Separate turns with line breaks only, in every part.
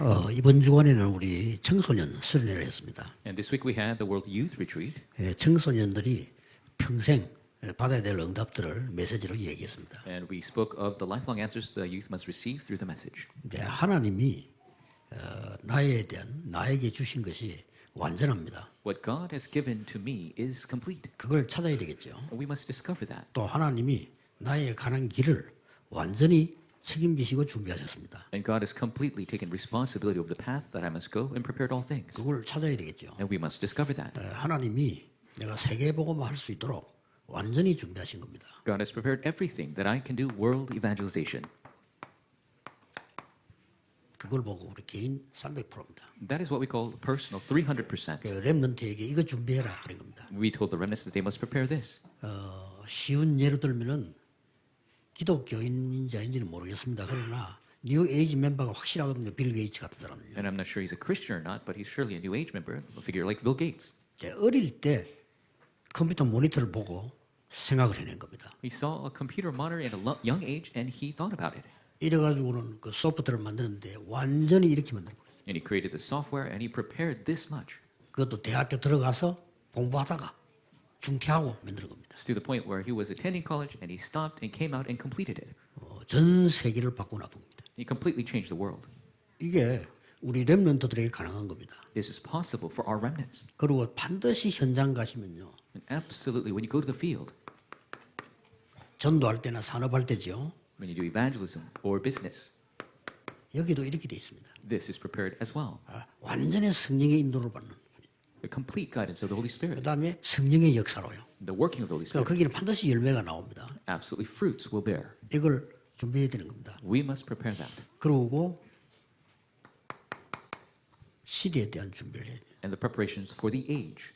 어, 이번 주간에는 우리 청소년 수련회를 했습니다.
And this week we had the World Youth Retreat.
예, 청소년들이 평생 받아야 될 응답들을 메시지로 얘기했습니다.
And we spoke of the lifelong answers the youth must receive through the message.
이제 하나님이 어, 나에 대한 나에게 주신 것이 완전합니다.
What God has given to me is complete.
그걸 찾아야 되겠죠.
We must discover that.
또 하나님이 나의 가는 길을 완전히 책임지시고 준비하셨습니다.
And God has completely taken responsibility over the path that I must go and prepared all things.
그걸 찾아야 되겠죠.
And we must discover that.
어, 하나님이 내가 세계 복음을 할 수 있도록 완전히 준비하신 겁니다.
God has prepared everything that I can do world evangelization.
그걸 보고 우리 개인 300%입니다.
That is what we call personal 300%.
그 렘넌트에게 이거 준비해라 그런 겁니다.
We told the remnants that they must prepare this.
어, 쉬운 예로 들면은 기독교인인지 아닌지는 모르겠습니다. 그러나 뉴 에이지 멤버가 확실하거든요. 빌 게이츠 같은 사람은요.
And I'm not sure he's a Christian or not, but he's surely a New Age member, a figure like Bill Gates.
이제 어릴 때 컴퓨터 모니터를 보고 생각을 해낸 겁니다.
He saw a computer monitor at a lo- young age and he thought about it.
이래가지고는 그 소프트를 만드는데 완전히 이렇게 만들고
And he created the software and he prepared this much.
그것도 대학교 들어가서 공부하다가 중퇴하고 만드는 겁니다.
To the point where he was attending college and he stopped and came out and completed it.
어, 전 세계를 바꾸나 봅니다.
He completely changed the world.
이게 우리 렘넌트들에게 가능한 겁니다.
This is possible for our remnants.
그리고 반드시 현장 가시면요.
And absolutely, when you go to the field,
전도할 때나 산업할 때죠.
when you do evangelism or business,
여기도 이렇게 돼 있습니다.
this is prepared as well.
아, 완전히 성령의 인도를 받는.
The complete guidance of the Holy
그
Spirit,
다음에 성령의 역사로요.
the working of the Holy
그러니까
Spirit.
거기는 반드시 열매가 나옵니다.
Absolutely, fruits will bear.
이걸 준비해야 되는 겁니다.
We must prepare that.
그러고 시대에 대한 준비를 해야 돼요.
And the preparations for the age,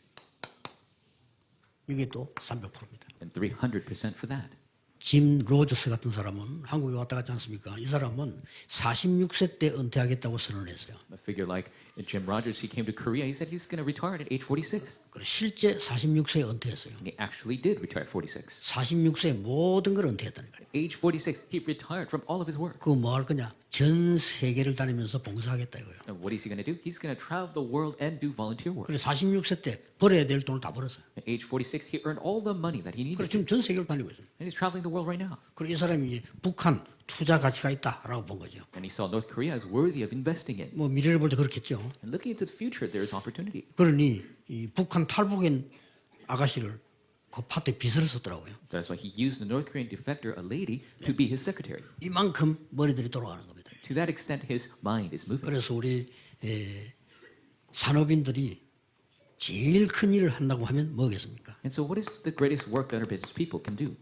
이게 또 300%입니다.
and 300% for that.
짐 로저스 같은 사람은 한국에 왔다 갔지 않습니까? 이 사람은 46세 때 은퇴하겠다고 선언했어요.
A figure like Jim Rogers, he came to Korea, he said he was going to retire at age 46.
그리고 실제 46세에 은퇴했어요.
And he actually did retire at 46.
46세에 모든 걸 은퇴했다니까요.
Age 46, he retired from all of his work.
그거 뭐할 거냐? 전 세계를 다니면서 봉사하겠다 이거예요.
And what is he going to do? He's going to travel the world and do volunteer work.
그래서 46세 때 벌어야 될 돈을 다 벌었어요.
At age 46, he earned all the money that he
그래서
needed.
지금 전 세계를 다니고 있어요.
And he's traveling the world right now.
그리고 이 사람이 이제 북한 투자 가치가 있다라고 본 거죠.
And he saw North Korea as worthy of investing in.
뭐 미래를 볼 때 그렇겠죠.
And looking into the future, there is opportunity.
그러니 이 북한 탈북인 아가씨를 그 파트에 비서를 썼더라고요.
That's why he used the North Korean defector, a lady, to be his secretary.
이만큼 머리들이 돌아가는 겁니다.
To that extent, his mind is moving.
그래서 우리 에, 산업인들이 제일 큰 일을 한다고 하면 뭐겠습니까?
And so, what is the greatest work that our business people can do?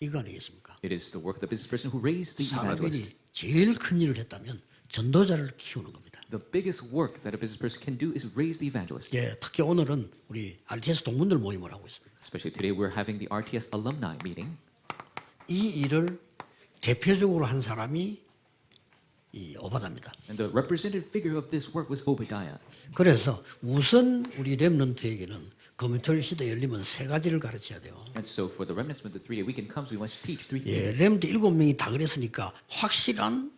이거 아니겠습니까?
It is the work of the business person who raised the evangelist.
산업인이 제일 큰 일을 했다면 전도자를 키우는 겁니다.
The biggest work that a business person can do is raise the evangelist.
예, 특히 오늘은 우리 RTS 동문들 모임을 하고 있습니다.
Especially today, we're having the RTS alumni meeting.
이 일을 대표적으로 한 사람이 이 오바다입니다.
And the representative figure of this work was Obadiah.
그래서 우선 우리 렘넌트에게는 금요일 시대 열리면 세 가지를 가르쳐야 돼요.
And so, for the remnants, when the three day weekend comes, we must teach three things.
예, 렘넌트 일곱 명이 다 그랬으니까 확실한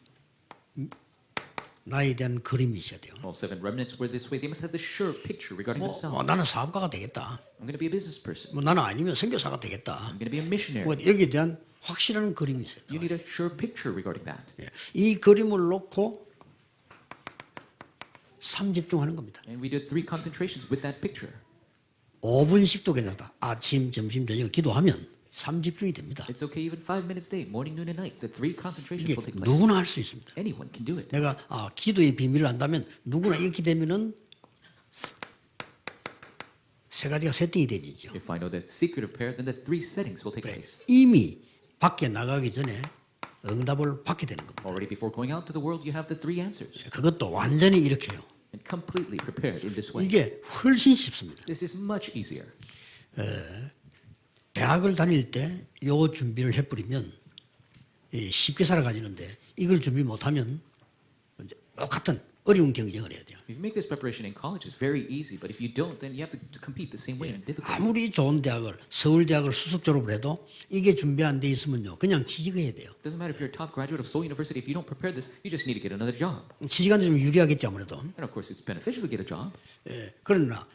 나에 대한 그림이 있어야 돼요.
All seven remnants were this way. They must have the sure picture regarding
뭐,
themselves.
뭐 나는 사업가가 되겠다.
I'm going to be a business person.
뭐 나는 아니면 선교사가 되겠다.
I'm going to be a missionary.
뭐 여기에 대한 확실한 그림이 있어요.
You need a sure picture regarding that.
예, 이 그림을 놓고 삼집중하는 겁니다.
And we did three concentrations with that picture.
5분씩도 괜찮다. 아침, 점심, 저녁 기도하면 삼집중이 됩니다.
It's okay, even five minutes a day, morning, noon, and night. The three concentrations
이게
will take place.
누구나 할 수 있습니다.
Anyone can do it.
내가 아, 기도의 비밀을 안다면 누구나 이렇게 되면은 세 가지가 세팅이 되지죠.
If I know the secret of prayer, then the three settings will take place.
이미 밖에 나가기 전에 응답을 받게 되는 겁니다.
Already before going out to the world, you have the three answers.
그것도 완전히 이렇게요.
And completely prepared in this way.
이게 훨씬 쉽습니다.
This is much easier.
대학을 다닐 때요 준비를 해버리면 이 쉽게 살아가지는데 이걸 준비 못하면 이제 똑같은 어려운 경쟁을 해야 돼요.
If you make this preparation in college, it's very easy. But if you don't, then you have to compete the same way in difficult.
아무리 좋은 대학을 서울 대학을 수석 졸업을 해도 이게 준비 안 돼 있으면요 그냥 취직해야 돼요.
Doesn't matter if you're a top graduate of Seoul University. If you don't prepare this, you just need to get another job.
취직하는데 좀 유리하겠죠 아무래도.
And of course, it's beneficial to get a job.
예, 그러나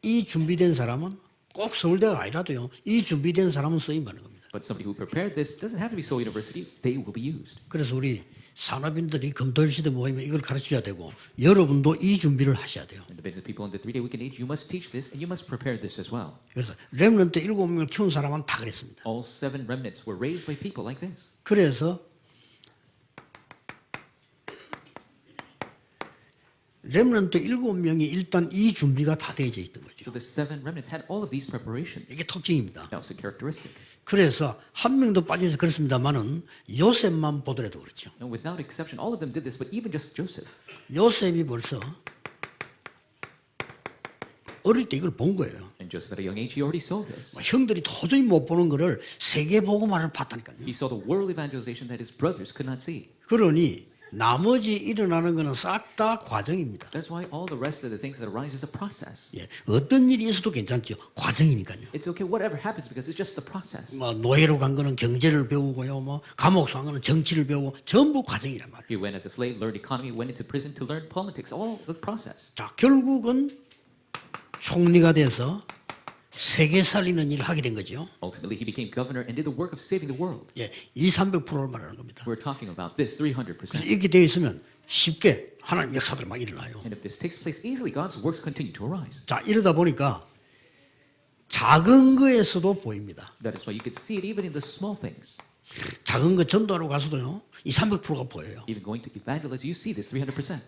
이 준비된 사람은 꼭 서울대가 아니라도요 이 준비된 사람은 쓰임 받는 겁니다.
But somebody who prepared this doesn't have to be Seoul University. They will be used.
그래서 우리 산업인들이 금토일시대 모이면 이걸 가르쳐야 되고 여러분도 이 준비를 하셔야 돼요.
And the business people in the three-day weekend age, you must teach this and you must prepare this as well.
그래서 렘넌트 일곱 명을 키운 사람은 다 그랬습니다.
All seven remnants were raised by people like this.
그래서 렘넌트 일곱 명이 일단 이 준비가 다 되어져 있던 거죠.
So the seven remnants had all of these preparations.
이게 특징입니다.
That was the characteristic.
그래서 한 명도 빠져서 그렇습니다만은 요셉만 보더라도 그렇죠.
And without exception, all of them did this, but even just Joseph.
요셉이 벌써 어릴 때 이걸 본 거예요.
And Joseph at a young age, he already saw this.
형들이 도저히 못 보는 거를 세계 보고만을 봤다니까요.
He saw the world evangelization that his brothers could not see.
그러니 나머지 일어나는 거는 싹다 과정입니다.
That's why all the rest of the things that arise is a process.
예, 어떤 일이 있어도 괜찮죠. 과정이니까요.
It's okay, whatever happens, because it's just the process.
뭐 노예로 간 거는 경제를 배우고요. 뭐 감옥 간 거는 정치를 배우고 전부 과정이란 말이에요.
He went as a slave, learned economy, went into prison to learn politics, all the process.
자, 결국은 총리가 돼서 세계 살리는 일을 하게 된 거죠.
Ultimately, he became governor and did the work of saving the world.
예, 2, 300%를 말하는 겁니다.
We're talking about this 300%.
그래서 이렇게 되어 있으면 쉽게 하나님 역사들 막 일어나요.
And if this takes place easily, God's works continue to arise.
자, 이러다 보니까 작은 거에서도 보입니다.
That is why you could see it even in the small things.
작은 거 전도하러 가서도요. 이 300%가 보여요.
Even going to evangelize, you see this 300%.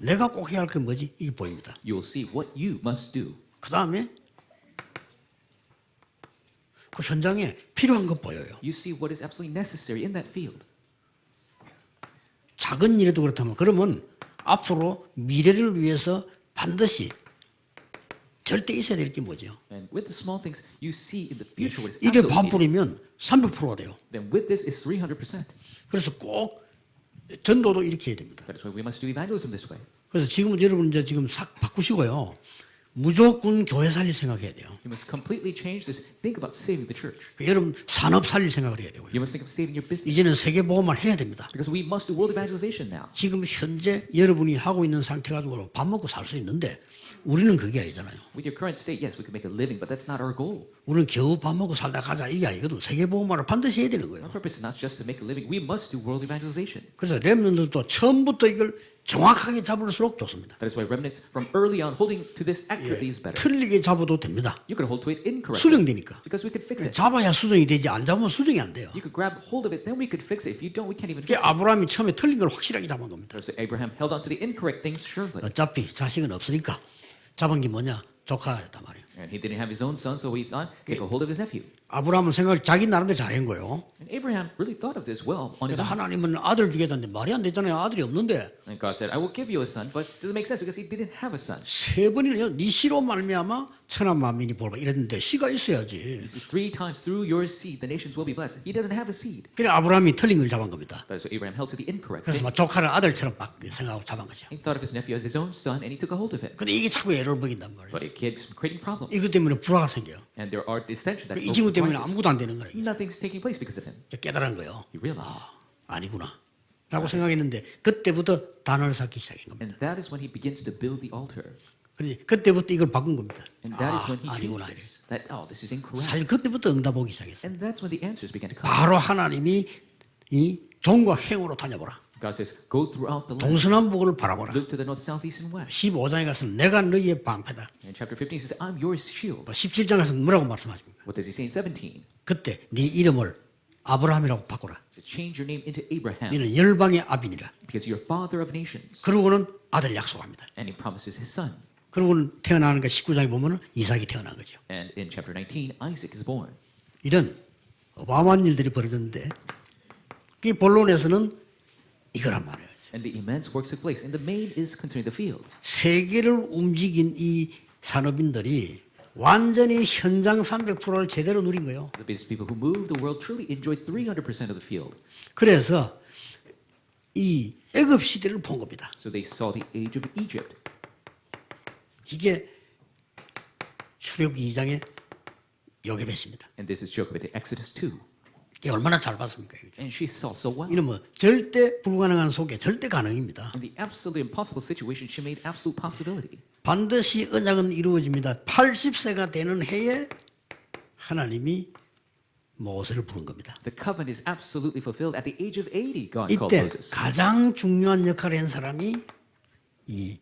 내가 꼭 해야 할 게 뭐지? 이게 보입니다.
You will see what you must do.
그 다음에 그 현장에 필요한 거 보여요.
You see what is absolutely necessary in that field.
작은 일에도 그렇다면 그러면 앞으로 미래를 위해서 반드시 절대 있어야 될 게 뭐죠?
And with the small things, you see in the future what is
이게
absolutely.
반불이면 300%가 돼요.
Then with this is 300%.
그래서 꼭 전도도 이렇게 해야 됩니다. 그래서 지금은 여러분 이제 지금 싹 바꾸시고요. 무조건 교회 살릴 생각해야 돼요.
You must completely change this. Think about saving the church.
여러분 산업 살릴 생각을 해야 되고요.
You must think of saving your business.
이제는 세계 보험만 해야 됩니다.
Because we must do world evangelization now.
지금 현재 여러분이 하고 있는 상태 가지고 밥 먹고 살 수 있는데 우리는 그게 아니잖아요.
With your current state, yes, we can make a living, but that's not our goal.
우리는 겨우 밥 먹고 살다 가자 이게 아니거든. 세계 보험만을 반드시 해야 되는 거예요.
Our purpose is not just to make a living. We must do world evangelization.
그래서 렘넌들도 처음부터 이걸 정확하게 잡을수록 좋습니다.
That is why remnants from early on holding to this accurately is better.
틀리게 잡아도 됩니다.
You could hold to it incorrectly
수정되니까.
because we could fix it.
잡아야 수정이 되지 안 잡으면 수정이 안 돼요.
You could grab hold of it, then we could fix it. If you don't, we can't even fix it.
아브라함이 처음에 틀린 걸 확실하게 잡은 겁니다.
So Abraham held on to the incorrect things surely.
어차피 자식은 없으니까 잡은 게 뭐냐? 조카였단 말이에요.
And he didn't have his own son, so he thought, take a hold of his nephew.
아브라함은 생각을 자기 나름대로 잘한 거예요.
And Abraham really thought of this well on his
그래서
own.
하나님은 아들 주겠다는데 말이 안 되잖아요. 아들이 없는데
And God said, I will give you a son, but it doesn't make sense because he didn't have a son.
세 번이나 네 씨로 말미암아 천한 만민이 볼까 이랬는데 씨가 있어야지.
Three times through your seed, the nations will be blessed. He doesn't have a seed.
그래 아브라함이 틀린 걸 잡은 겁니다.
That is why Abraham held to the incorrect
그래서
thing.
막 조카를 아들처럼 막 생각하고 잡은 거죠.
He thought of his nephew as his own son, and he took a hold of it.
근데 이게 자꾸 애를 먹인단 말이에요.
But it keeps creating problems.
이것 때문에 불화가 생겨요.
And there are dissension that
이 친구 때문에. 아무것도 안 되는 거예요.
Nothing's taking place because of him.
이제 깨달은 거예요.
He realized.
아, 아니구나. 라고 생각했는데 그때부터 단어를 쌓기 시작한 겁니다.
And that is when he begins to build the altar.
그래 그때부터 이걸 바꾼 겁니다.
And that is
아,
when he
아니구나.
changed
이래.
this. That, oh, this is incorrect.
사실 그때부터 응답 오기 시작했어요.
And that's when the answers began to come.
바로 하나님이 이 종과 행으로 다녀보라.
God says, go throughout the land.
동서남북을 바라보라.
Look to the north, south, east, and west.
15장에 가서 내가 너희의 방패다.
And chapter 15 says, I'm your shield.
17장 가서 뭐라고 말씀하십니까?
What does he say in 17?
그때 네 이름을 아브라함이라고 바꾸라.
So change your name into Abraham
너는 열방의 아비니라.
because you're father of nations.
그러고는 아들 약속합니다.
And he promises his son.
그러고는 태어나는 거 19장에 보면은 이삭이 태어난 거죠.
And in chapter 19, Isaac is born.
이런 어마어마한 일들이 벌어졌는데 이 본론에서는 이거란 말이에요.
And the immense works took place. And the main is concerning the field.
세계를 움직인 이 산업인들이 완전히 현장 300%를 제대로 누린 거예요.
The business people who moved the world truly enjoyed 300% of the field.
그래서 이 애굽 시대를 본 겁니다.
So they saw the age of Egypt.
이게 출애굽기 2장의 요괴배입니다.
And this is Jochebed Exodus 2.
이게 얼마나 잘 봤습니까? 이거?
And she saw so well.
이는 뭐 절대 불가능한 속에 절대 가능입니다.
In the absolutely impossible situation, she made absolute possibility.
반드시 언약은 이루어집니다. 80세가 되는 해에 하나님이 모세를 부른 겁니다.
The covenant is absolutely fulfilled at the age of 80, God called
이때
Moses.
가장 중요한 역할을 한 사람이 이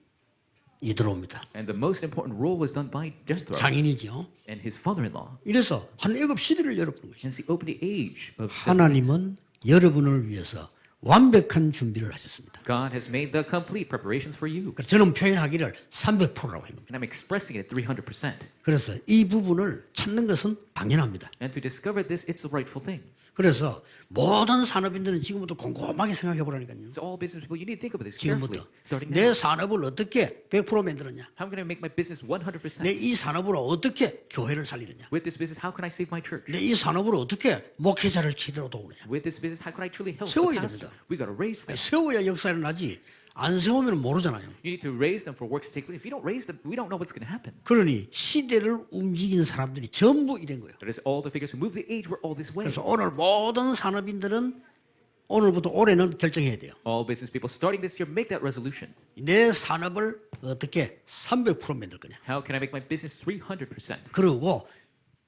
이드로입니다.
And the most important role was done by Jethro
장인이죠.
and his father-in-law.
이래서 한 애굽 시대를 열어보는 것이죠.
Hence, he opened the age of
하나님은 여러분을 위해서 완벽한 준비를 하셨습니다.
God has made the complete preparations for you.
그래서 저는 표현하기를 300%라고 합니다.
And I'm expressing it 300%.
그래서 이 부분을 찾는 것은 당연합니다.
And to discover this, it's the rightful thing.
그래서 모든 산업인들은 지금부터 곰곰하게 생각해 보라니까요.
So all business people, you need to think about this carefully.
지금부터
Starting
내
now.
산업을 어떻게 100% 만들었냐?
How am I make my business 100%?
내 이 산업으로 어떻게 교회를 살리느냐?
With this business, how can I save my church?
내 이 산업으로 어떻게 목회자를 제대로 도우느냐?
With this business, how can I truly help the
세워야
pastor?
됩니다.
We got to raise them.
세워야 역사를 나지 안 세우면 모르잖아요.
You need to raise them for works to take place. If you don't raise them, we don't know what's going to happen.
그러니 시대를 움직이는 사람들이 전부 이런 거예요.
That is all the figures who move the age were all this way.
그래서 오늘 모든 산업인들은 오늘부터 올해는 결정해야 돼요.
All business people starting this year make that resolution.
내 산업을 어떻게 300% 만들 거냐?
How can I make my business 300%?
그리고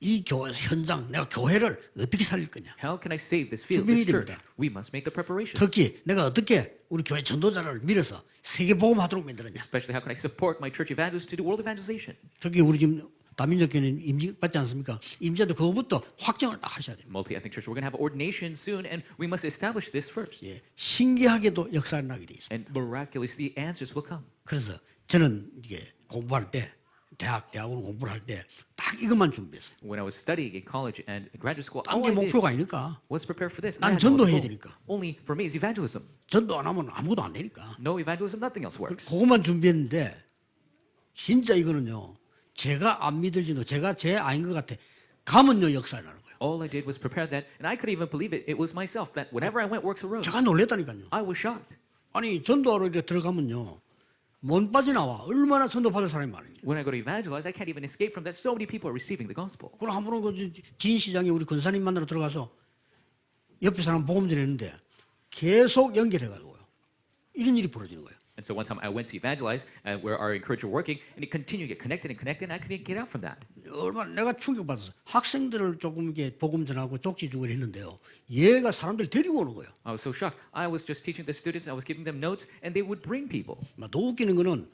이 교회 현장 내가 교회를 어떻게 살릴 거냐?
How can I save this field, this church? We must make the preparations.
특히 내가 어떻게 우리 교회 전도자를 밀어서 세계 복음하도록 만들었냐?
Especially how can I support my church evangelists to do world evangelization?
특히 우리 지금 다민족 교회는 임직 받지 않습니까? 임자도 그거부터 확정을 딱 하셔야 돼요.
Multi-ethnic church. We're going to have ordination soon, and we must establish this first.
예, 신기하게도 역사가 나게 돼 있습니다.
And miraculously, answers will come.
그래서 저는 이게 공부할 때 대학 대학원 공부를 할 때 딱 이것만 준비했어요.
When I was studying in college and graduate school, all
딴게
I did
목표가 아니니까
was prepare for this.
난
other
전도해야
goal.
되니까.
Only for me is evangelism.
전도 안 하면 아무것도 안 되니까.
No evangelism, nothing else works.
그것만 준비했는데 진짜 이거는요. 제가 안 믿을지도 제가 제 아닌 것 같아. 가면요 역사에 나는 거예요.
All I did was prepare that, and I couldn't even believe it. It was myself that whenever I went, works arose.
제가 놀랬다니까요.
I was shocked.
아니 전도하러 이렇게 들어가면요. 못 빠져나와. 얼마나 전도 받을 사람이 많은지.
When I go to evangelize, I can't even escape from that. So many people are receiving the gospel.
그럼 한 번은 그진 시장에 우리 권사님 만나러 들어가서 옆에 사람 복음 전했는데 계속 연결해가지고요. 이런 일이 벌어지는 거예요.
And so one time I went to evangelize, uh, where our encourager working, and it continued to get connected and connected, and I couldn't get out from that.
얼마나 내가 충격받았어. 학생들을 조금 이렇게 복음 전하고 쪽지 주고 했는데요. 얘가 사람들 데리고 오는 거예요.
I was so shocked. I was just teaching the students, I was giving them notes, and they would bring people.
막더 웃기는 거는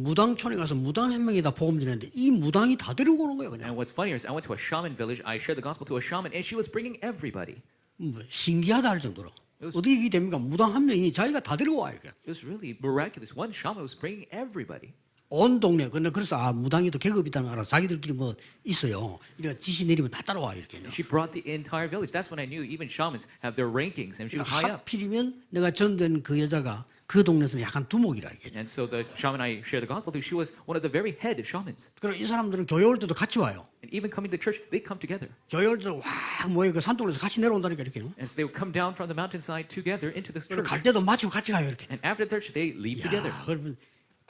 무당촌에 가서 무당 한 명이 다 복음 전했는데 이 무당이 다 데리고 오는 거예요. 그냥
And what's funnier is I went to a shaman village, I shared the gospel to a shaman, and she was bringing everybody.
뭐 신기하다 할 정도로 어떻게 이게 됩니까? 무당 한 명이 자기가 다 데리고 와요. 이렇게.
It was really miraculous. One shaman was bringing everybody.
온 동네. 근데 그래서 아 무당이도 계급 있다는 걸 알아. 자기들끼리 뭐 있어요. 그러니까 지시 내리면 다 따라와 이렇게.
She brought the entire village. That's when I knew even shamans have their rankings, and she was high up.
하필이면 내가 전된 그 여자가 그 동네에서는 약간 두목이라 이게.
And so the shaman I shared the gospel to, she was one of the very head shamans.
그리고 이 사람들은 교회 올 때도 같이 와요.
And even coming to church, they come together.
교회 올 때도 와 모여 그 산동네에서 같이 내려온다니까 이렇게요.
And so they would come down from the mountainside together into the
그리고
church.
갈 때도 마치고 같이 가요 이렇게.
And after church, they leave together.
야, 그러면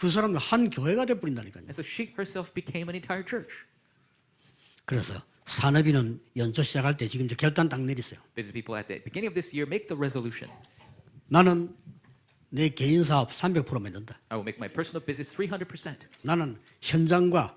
그 사람들 한 교회가 돼 버린다니까요.
And so she herself became an entire church.
그래서 산업인은 연초 시작할 때 지금 이제 결단 딱 내렸어요.
Business people at the beginning of this year make the resolution.
나는 내 개인 사업 300% 만든다.
I will make my personal business 300%.
나는 현장과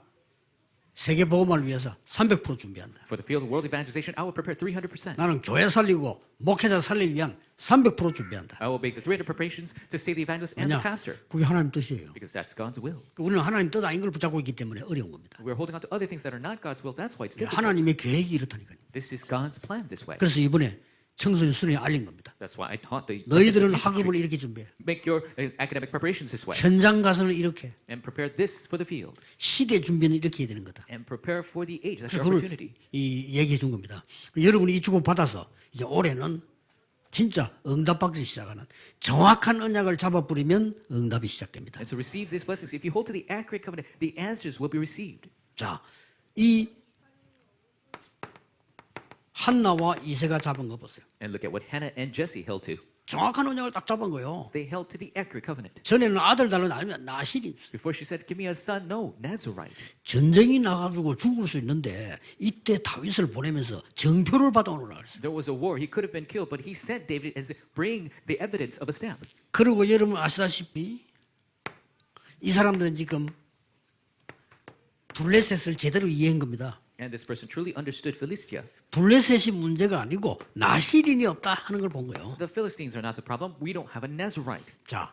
세계 복음을 위해서 300% 준비한다.
For the field of world evangelization, I will prepare 300%.
나는 교회 살리고 목회자 살리기 위한 300% 준비한다.
I will make the 300 preparations to save the evangelist and the
왜냐?
pastor.
그게 하나님 뜻이에요.
Because that's God's will.
우리는 하나님 뜻 아닌 걸 붙잡고 있기 때문에 어려운 겁니다.
We're holding on to other things that are not God's will. That's why it's difficult.
하나님의 계획이 이렇다니까요.
This is God's plan this way.
그래서 이번에 청소년 수련회 알린 겁니다.
That's why I taught the
너희들은 학업을 이렇게 준비해.
make your uh, academic preparations this way
현장 가서는 이렇게.
and prepare this for the field
시대 준비는 이렇게 해야 되는 거다.
and prepare for the age. That's your
그걸
opportunity.
이 얘기해 준 겁니다. 여러분이 이 주고 받아서 이제 올해는 진짜 응답받기 시작하는 정확한 언약을 잡아버리면 응답이 시작됩니다.
And so receive these blessings. If you hold to the accurate covenant, the answers will be received.
자, 이 한나와 이세가 잡은 거 보세요.
And look at what Hannah and Jesse held to.
정확한 언약을 딱 잡은 거예요.
They held to the accurate covenant.
전에는 아들 달라는 아니면 나실이
Before she said, Give me a son, no, Nazarite.
전쟁이 나가지고 죽을 수 있는데 이때 다윗을 보내면서 정표를 받아오느라 그랬어요.
There was a war. He could have been killed, but he sent David and said, Bring the evidence of a stamp.
그리고 여러분 아시다시피 이 사람들은 지금 블레셋을 제대로 이해한 겁니다.
And this person truly understood Philistia.
블레셋이 문제가 아니고 나시린이 없다 하는 걸 본 거예요.
The Philistines are not the problem. We don't have a Nazarite.
자,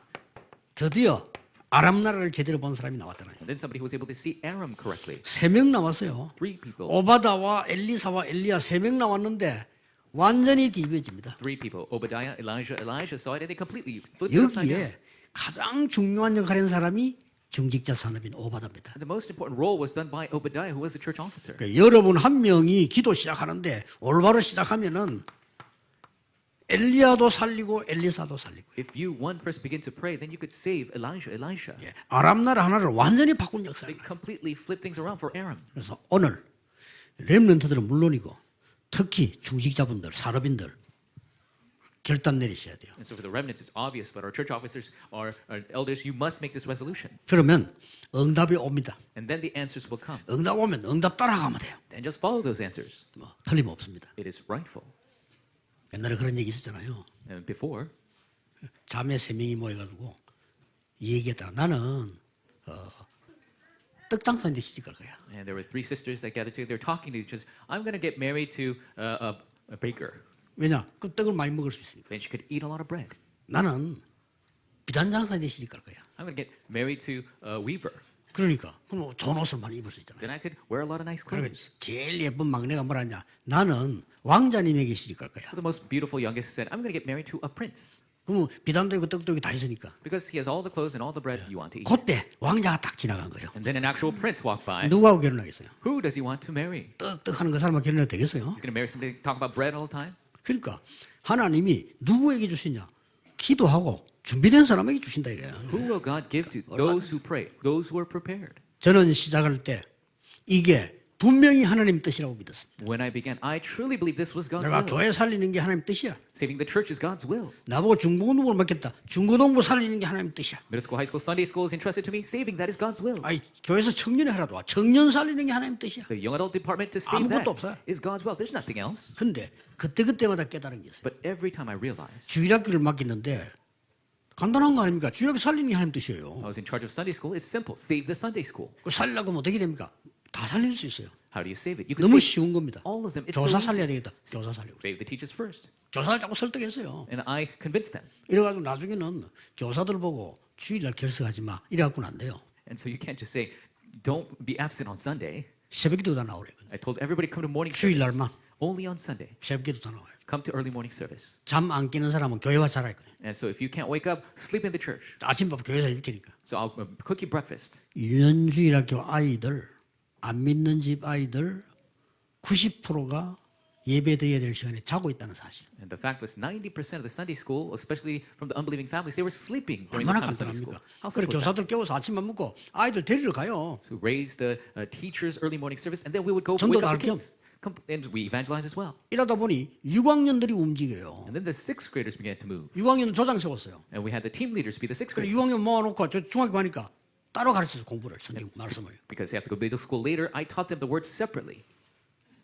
드디어 아람 나라를 제대로 본 사람이 나왔잖아요.
And then somebody who was able to see Aram correctly.
세 명 나왔어요.
Three people.
오바다와 엘리사와 엘리야 세 명 나왔는데 완전히 뒤집어집니다.
Three people. Obadiah, Elijah, Elijah saw it and they completely flipped it upside down.
여기에 가장 중요한 역할을 한 사람이 중직자 산업인 오바다입니다.
And the most important role was done by Obadiah, who was a church officer.
그러니까 여러분 한 명이 기도 시작하는데 올바로 시작하면은 엘리야도 살리고 엘리사도 살리고
If you, one person, begin to pray, then you could save Elijah, Elisha.
예, 아람 나라 하나를 완전히 바꾼 역사예요.
They completely flipped things around for Aram.
그래서 오늘 렘넌트들은 물론이고 특히 중직자분들, 산업인들 결단 내리셔야 돼요.
And so for the remnants, it's obvious, but our church officers, our, our elders, you must make this resolution.
그러면 응답이 옵니다.
And then the answers will come.
응답 오면 응답 따라가면 돼요.
Then just follow those answers.
뭐 틀림없습니다.
It is rightful.
옛날에 그런 얘기 있었잖아요.
And before,
자매 세 명이 모여가지고 이 얘기했다가 나는 어, 떡장사인데 시집 갈 거야.
and there were three sisters that gathered together, they were talking to each other. I'm going to get married to uh, a, a baker.
왜냐? 그 떡을 많이 먹을 수 있으니까.
Then she could eat a lot of bread.
나는 비단장사인데 시집갈 거야.
I'm going to get married to a weaver.
그러니까 그럼 좋은 옷을 많이 입을 수 있잖아요.
Then I could wear a lot of nice
그러니까
clothes.
제일 예쁜 막내가 뭐라냐? 나는 왕자님에게 시집갈 거야.
So the most beautiful youngest said, I'm going to get married to a prince.
그러면 비단도 있고 떡도 있고 다 있으니까.
Because he has all the clothes and all the bread you want to eat.
그때 왕자가 딱 지나간 거예요.
And then an actual prince walked by.
누구하고 결혼하겠어요?
Who does he want to marry?
떡떡 하는 그 사람하고 결혼해도 되겠어요?
He's going to marry somebody talk about bread all the time?
그러니까 하나님이 누구에게 주시냐? 기도하고 준비된 사람에게 주신다 이거야.
Who will God give to? Those who pray, those who are prepared.
저는 시작할 때 이게 분명히 하나님 뜻이라고 믿었습니다.
When I began, I truly believe this was God's
내가
will.
교회 살리는 게 하나님 뜻이야.
Saving the church is God's will.
나보고 중고등부를 맡겼다. 중고등부 살리는 게 하나님 뜻이야.
Middle school, high school, Sunday school is entrusted to me. Saving that is God's will.
아이 교회에서 청년이 하라도 와. 청년 살리는 게 하나님 뜻이야.
The young adult department to save
아무것도
that
없어요.
is God's will. There's nothing else.
근데 그때 그때마다 깨달은 게 있어요.
But every time I realized
주일학교를 맡겼는데 간단한 거 아닙니까? 주일학교 살리는 게 하나님 뜻이에요.
I was in charge of Sunday school, it's simple. Save the Sunday school.
그 살려고 하면 어떻게 됩니까? 다 살릴 수 있어요.
How do you save it? You can
너무
save
쉬운 겁니다.
all of them. It's
교사
so
살려야
easy.
되겠다. 교사 살리고.
Save the teachers first.
교사를 자꾸 설득했어요.
And I convinced them.
이래가지고 나중에는 교사들 보고 주일날 결석하지 마. 이래갖고는 안 돼요.
And so you can't just say, don't be absent on Sunday.
새벽기도 다 나오래.
I told everybody come to morning service.
주일날만
Only on Sunday.
새벽기도 다 나와요.
Come to early morning service.
잠 안 깨는 사람은 교회 와서 자라 있거든요.
And so if you can't wake up, sleep in the church.
아침밥 교회에서 일 테니까.
So I'll uh, cook you breakfast.
유년주일학교 아이들, 안 믿는 집 아이들 90%가 예배 드려야 될 시간에 자고 있다는 사실.
And the fact was 90% of the Sunday school, especially from the unbelieving families, they were sleeping during the
얼마나
time of Sunday school.
그래? 교사들 깨워서 아침밥 먹고 아이들 데리러 가요.
To raise the uh, teachers' early morning service, and then we would go wake up the kids. And we evangelize as well.
이러다 보니 6학년들이 움직여요.
And then the sixth graders began to move.
6학년 조장 세웠어요.
And we had the team leaders be the sixth
그래
graders.
6학년 모아놓고 저 중학교 가니까 따로 가르쳐서 공부를 성경 말씀을.
Because they have to go middle school later, I taught them the words separately.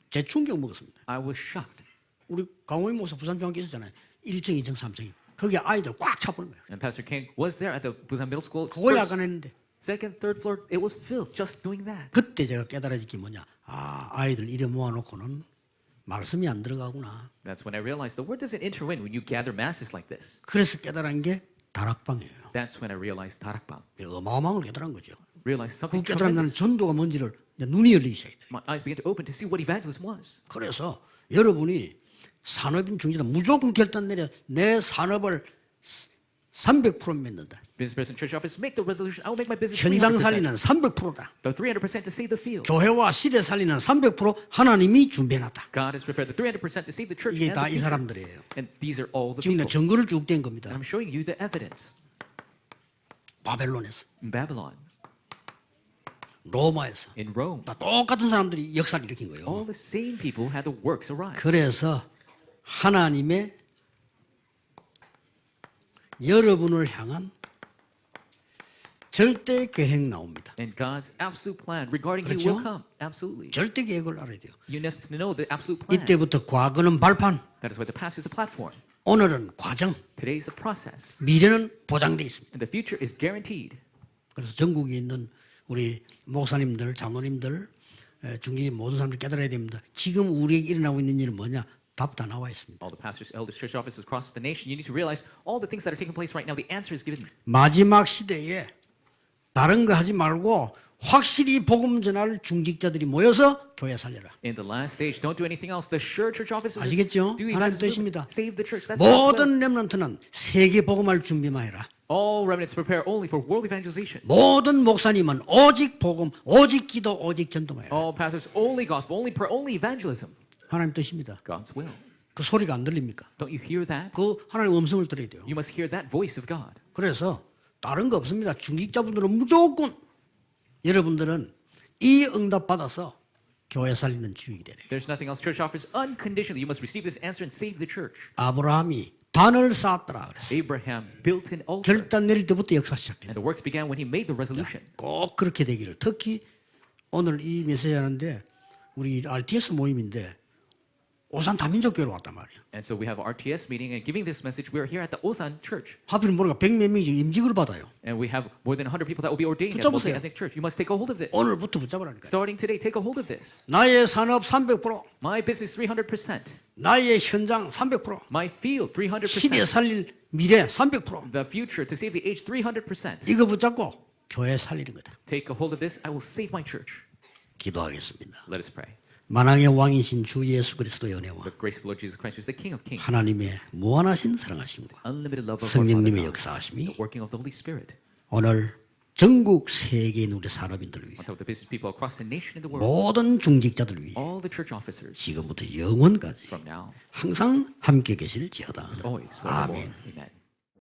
제 충격 먹었습니다.
I was shocked.
우리 강호인 목사 부산 중학교 있었잖아요. 1층, 2층, 3층. 거기 아이들 꽉 차버린 거예요.
And Pastor King was there at the Busan Middle School.
그거
First,
약간 했는데
second, third floor, it was filled just doing that.
그때 제가 깨달아진 게 뭐냐. 아 아이들 이래 모아놓고는 말씀이 안 들어가구나.
That's when I realized the word doesn't enter in when you gather masses like this.
그래서 깨달은 게 다락방이에요.
That's when I realized 다락방.
어마어마한 걸 깨달은 거죠.
Realized
그
something
나는
tremendous.
전도가 뭔지를 눈이 열리셔야 돼요.
My eyes began to open to see what evangelism was.
그래서 여러분이 산업인 중지다 무조건 결단 내려 내 산업을 300% 맺는다.
Business person, church office, make the resolution. I will make my business
현장
300%.
살리는 300%다.
The 300% to save the field.
교회와 시대 살리는 300% 하나님이 준비해놨다.
God has prepared the 300% to save the church
이게
and
다
the
이
future.
사람들이에요.
And these are all the
지금 내
people.
증거를 쭉 댄 겁니다.
I'm showing you the evidence.
바벨론에서
In Babylon,
로마에서
in Rome.
다 똑같은 사람들이 역사를 일으킨 거예요.
All the same people had the works arise.
그래서 하나님의 여러분을 향한 절대 계획 나옵니다.
And God's absolute plan regarding
그렇죠?
will come. Absolutely.
절대 계획을 알아야 돼요.
You need to know the absolute plan.
이때부터 과거는 발판,
That is why the past is a platform.
오늘은 과정,
Today is a process.
미래는 보장돼 있습니다.
And the future is guaranteed.
그래서 전국에 있는 우리 목사님들, 장로님들, 에, 중기 모든 사람들 깨달아야 됩니다. 지금 우리에게 일어나고 있는 일은 뭐냐? 답 다 나와 있습니다.
All the pastors, elders, church offices across the nation, you need to realize all the things that are taking place right now, the answer is given.
마지막 시대에 다른 거 하지 말고 확실히 복음 전할 중직자들이 모여서 교회 살려라.
In the last stage, don't do anything else. The sure church offices
아시겠죠? 하나님 뜻입니다.
save the church. That's.
모든 렘넌트는 세계 복음할 준비만 해라.
All remnants prepare only for world evangelization.
모든 목사님은 오직 복음, 오직 기도, 오직 전도만 해라.
All pastors only gospel, only prayer, only evangelism.
하나님 뜻입니다.
God's will.
그 소리가 안 들립니까?
Don't you hear that?
그 하나님 음성을 들어야 돼요.
You must hear that voice of God.
그래서 다른 거 없습니다. 중직자분들은 무조건 여러분들은 이 응답 받아서 교회 살리는 주역이 되네.
There's nothing else. Church offers unconditionally. You must receive this answer and save the church.
아브라함이 단을 쌓았더라 그랬어.
Abraham built an altar,
결단 내릴 때부터 역사 시작돼.
and the works began when he made the resolution.
꼭 그렇게 되기를. 특히 오늘 이 메시지 하는데 우리 RTS 모임인데 오산 다민족 교회로 왔단 말이야.
And so we have RTS meeting and giving this message. We are here at the Osan Church,
하필 모르가 백몇 명이 지금 임직을 받아요.
and we have more than 100 people that will be ordained at
붙잡으세요.
multi-ethnic church. You must take a hold of this.
오늘부터 붙잡으라니까.
Starting today, take a hold of this.
나의 산업 300%,
My business 300%,
나의 현장 300%,
my field
시대
300%,
살릴 미래 300%.
the future to save the age 300%.
이거 붙잡고 교회 살리는 거다.
Take a hold of this. I will save my church.
기도하겠습니다.
Let us pray.
만왕의 왕이신 주 예수 그리스도의 은혜와
The grace of the Lord Jesus Christ, who is the King of Kings,
하나님의 무한하신 사랑하심과
unlimited love of our Father
성령님의
God,
역사하심이
the working of the Holy Spirit,
오늘 전국 세계인 우리 산업인들을 위해
on top of the business people across the nation and the world,
모든 중직자들을 위해
all the church officers
지금부터 영원까지
from now
항상 함께 계실지어다.
always forevermore.
아멘.
Amen.